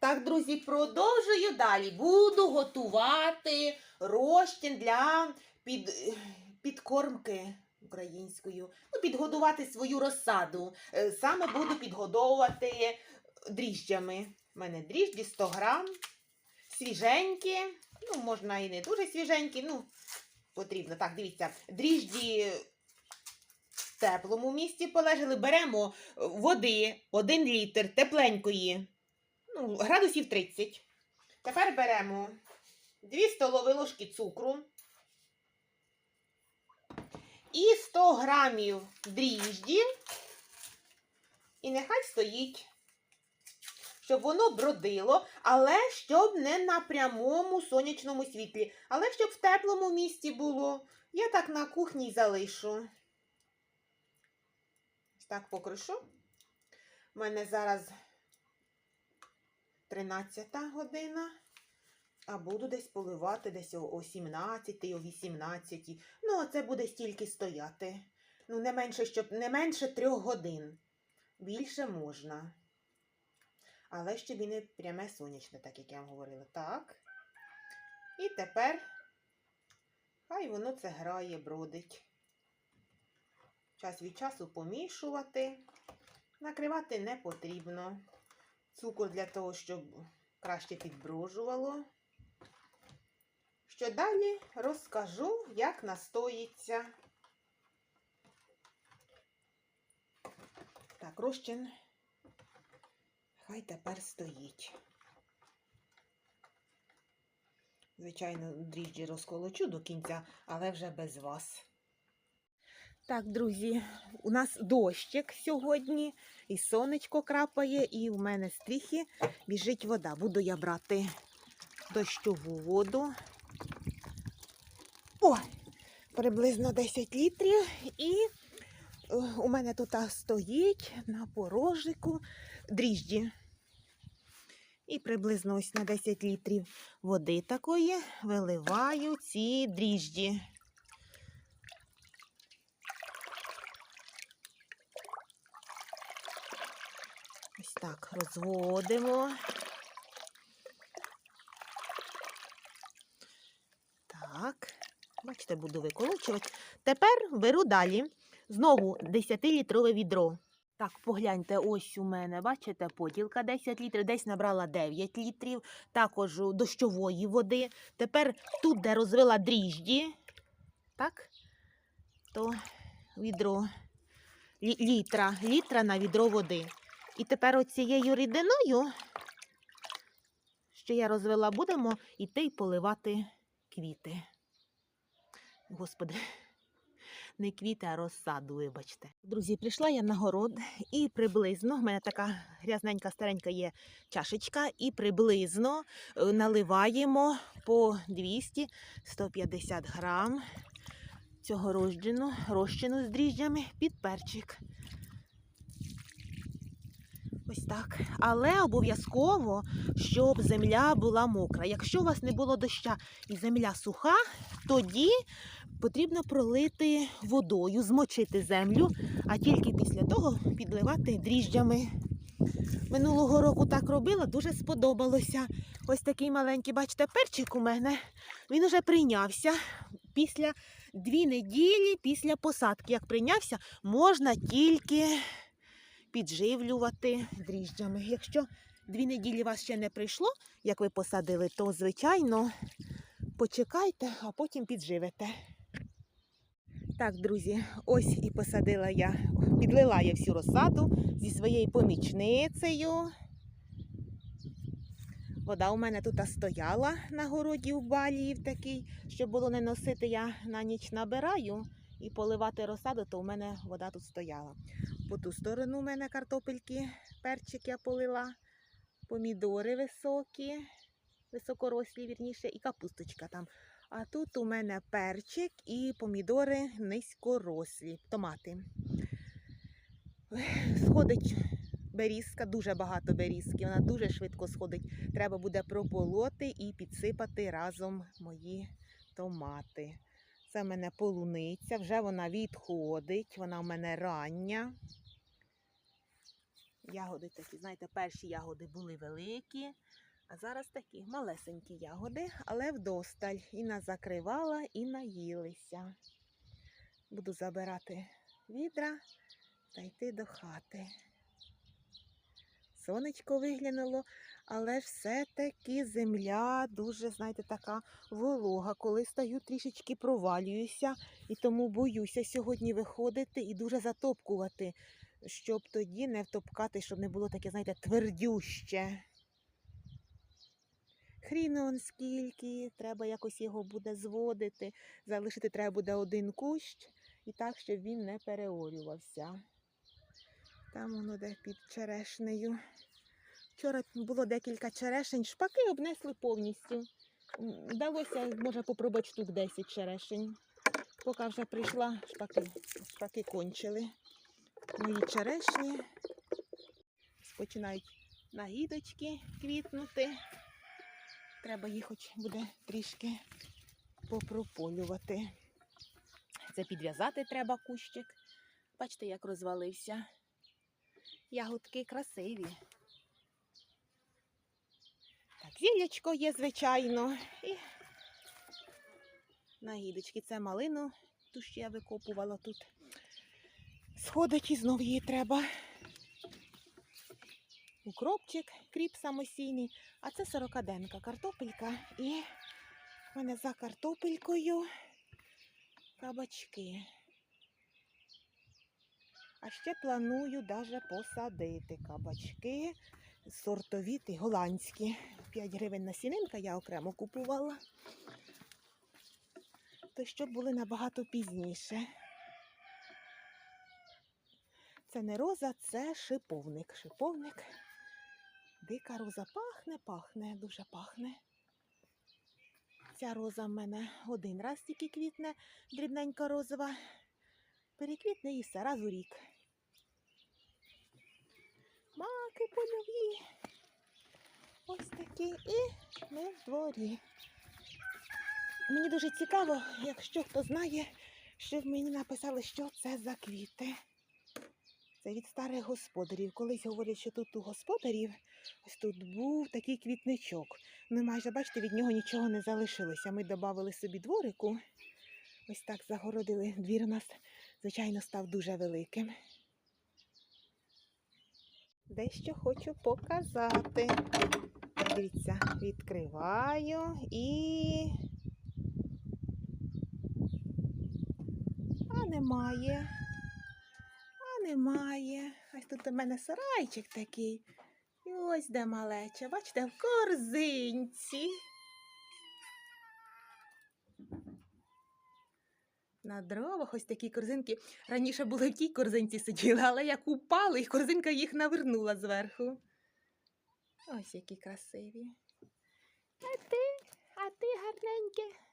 Так, друзі, продовжую далі. Буду готувати розчин для під, підкормки українською. Ну, підгодувати свою розсаду. Е, Саме буду підгодовувати дріжджами. У мене дріжджі 100 грам, свіженькі. Ну, можна і не дуже свіженькі, ну, потрібно. Так, дивіться, дріжджі в теплому місці полежали. Беремо води 1 літр тепленької ну, градусів 30. Тепер беремо 2 столові ложки цукру і 100 грамів дріжджі. І нехай стоїть, щоб воно бродило, але щоб не на прямому сонячному світлі, але щоб в теплому місці було. Я так на кухні залишу. Так покришу. У мене зараз 13 година, а буду десь поливати десь о о 17, о 18. Ну, це буде стільки стояти. Ну, не менше, щоб не менше трьох годин. Більше можна. Але щоб і не пряме сонячне, так як я вам говорила. Так. І тепер хай воно це грає, бродить. Час від часу помішувати. Накривати не потрібно. Цукор для того, щоб краще підброжувало. Що далі розкажу, як настоїться. Так, розчин хай тепер стоїть. Звичайно, дріжджі розколочу до кінця, але вже без вас. Так, друзі, у нас дощик сьогодні, і сонечко крапає, і в мене стріхи біжить вода. Буду я брати дощову воду. О, приблизно 10 літрів. І е, у мене тут стоїть на порожику дріжджі. І приблизно ось на 10 літрів води такої виливаю ці дріжджі. Так розводимо. Так, бачите, буду виколочувати. Тепер беру далі знову 10-літрове відро. Так, погляньте, ось у мене, бачите, поділка 10 літрів, десь набрала 9 літрів, також дощової води. Тепер тут, де розвила дріжджі, так, то відро літра, літра на відро води. І тепер оцією рідиною, що я розвела, будемо йти й поливати квіти. Господи, не квіти, а розсаду, вибачте. Друзі, прийшла я на город і приблизно, в мене така грязненька старенька є чашечка, і приблизно е, наливаємо по 200-150 грам цього розчину, розчину з дріжджами під перчик. Ось так. Але обов'язково, щоб земля була мокра. Якщо у вас не було доща і земля суха, тоді потрібно пролити водою, змочити землю, а тільки після того підливати дріжджами. Минулого року так робила, дуже сподобалося. Ось такий маленький, бачите, перчик у мене. Він уже прийнявся. Після дві неділі після посадки, як прийнявся, можна тільки підживлювати дріжджами. Якщо дві неділі вас ще не прийшло, як ви посадили, то звичайно почекайте, а потім підживете. Так, друзі, ось і посадила я, підлила я всю розсаду зі своєю помічницею. Вода у мене тут стояла на городі в балії в такій, щоб було не носити, я на ніч набираю і поливати розсаду, то у мене вода тут стояла. По ту сторону у мене картопельки, перчик я полила, помідори високі, високорослі, вірніше, і капусточка там. А тут у мене перчик і помідори низькорослі, томати. Сходить берізка, дуже багато берізки, вона дуже швидко сходить. Треба буде прополоти і підсипати разом мої томати. Це в мене полуниця, вже вона відходить, вона в мене рання. Ягоди такі, знаєте, перші ягоди були великі, а зараз такі малесенькі ягоди, але вдосталь. І назакривала, і наїлися. Буду забирати відра та йти до хати. Сонечко виглянуло, але все-таки земля дуже, знаєте, така волога. Коли стаю трішечки провалююся, і тому боюся сьогодні виходити і дуже затопкувати, щоб тоді не втопкати, щоб не було таке, знаєте, твердюще. Хрін он скільки, треба якось його буде зводити. Залишити треба буде один кущ і так, щоб він не переорювався. Там воно де під черешнею. Вчора було декілька черешень, шпаки обнесли повністю. Вдалося, може, попробувати штук 10 черешень. Поки вже прийшла, шпаки, шпаки кончили. Мої черешні починають нагідочки квітнути. Треба їх хоч буде трішки попрополювати. Це підв'язати треба кущик. Бачите, як розвалився. Ягодки красиві. Так, зілячко є, звичайно. І нагідочки. Це малину, ту що я викопувала тут. Сходить і знов її треба. Укропчик, кріп самосійний, а це сорокаденка картопелька. І в мене за картопелькою кабачки. А ще планую даже посадити кабачки сортовіти голландські. 5 гривень насінинка я окремо купувала. То щоб були набагато пізніше. Це не роза, це шиповник. Шиповник. Дика роза пахне, пахне, дуже пахне. Ця роза в мене один раз тільки квітне, дрібненька розова. Переквітне і все раз у рік. Маки польові. Ось такі. І ми в дворі. Мені дуже цікаво, якщо хто знає, щоб мені написали, що це за квіти. Це від старих господарів. Колись говорять, що тут у господарів ось тут був такий квітничок. Ну, майже, бачите, від нього нічого не залишилося. Ми додали собі дворику. Ось так загородили. Двір у нас, звичайно, став дуже великим. Дещо хочу показати. Дивіться, відкриваю і. А немає. Немає. Ось тут у мене сарайчик такий. І ось де малеча. Бачите, в корзинці. На дровах ось такі корзинки. Раніше були в тій корзинці сиділи, але як упали, і корзинка їх навернула зверху. Ось які красиві. А ти, а ти гарненьке.